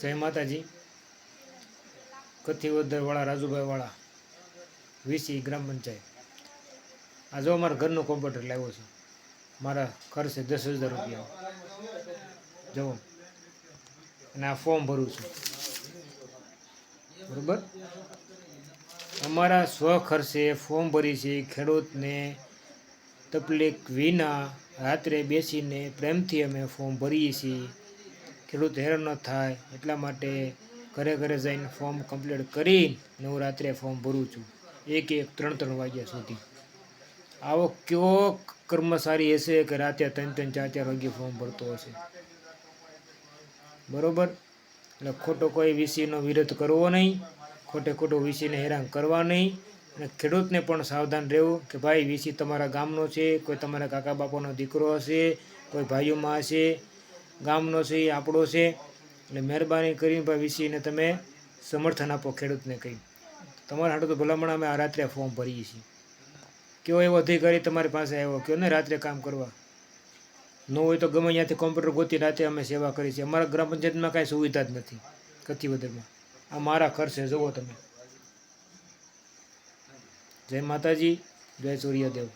જય માતાજી. કથિવદરવાળા, રાજુભાઈવાળા, વીસી ગ્રામ પંચાયત. આ જો અમારા ઘરનું કોમ્પ્યુટર લાવ્યો છે. મારા ખર્ચે દસ હજાર રૂપિયા. જવો અને આ ફોર્મ ભરું છું. બરોબર? અમારા સ્વ ખર્ચે ફોર્મ ભરી છે, ખેડૂતને તકલીફ વિના રાત્રે બેસીને પ્રેમથી અમે ફોર્મ ભરીએ છીએ. ખેડૂત હેરાન ન થાય એટલા માટે ઘરે ઘરે જઈને ફોર્મ કમ્પ્લીટ કરી ને હું રાત્રે ફોર્મ ભરું છું. એક એક ત્રણ ત્રણ વાગ્યા સુધી. આવો કયો કર્મચારી હશે કે રાતે ત્રણ ત્રણ ચાર ચાર વાગ્યે ફોર્મ ભરતો હશે? બરોબર? એટલે ખોટો કોઈ વીસીનો વિરોધ કરવો નહીં. ખોટે ખોટો વીસીને હેરાન કરવા નહીં. અને ખેડૂતને પણ સાવધાન રહેવું કે ભાઈ વીસી તમારા ગામનો છે, કોઈ તમારા કાકા બાપાનો દીકરો હશે, કોઈ ભાઈઓમાં હશે ગામનો છે, એ આપણો છે. એટલે મહેરબાની કરીને ભાઈ વીસીને તમે સમર્થન આપો ખેડૂતને કંઈ. તમારા હાટું તો ભલામણ અમે આ રાત્રે ફોર્મ ભરીએ છીએ. કેવો એવો અધિકારી તમારી પાસે આવ્યો? કયો ને રાત્રે કામ કરવા? ન હોય તો ગમે ત્યાંથી કોમ્પ્યુટર ગોતી રાતે અમે સેવા કરી છે અમારા ગ્રામ પંચાયતમાં કાંઈ સુવિધા જ નથી કથિવદરમાં. આ મારા ખર્ચે જુઓ તમે. જય માતાજી, જય સૂર્યદેવ.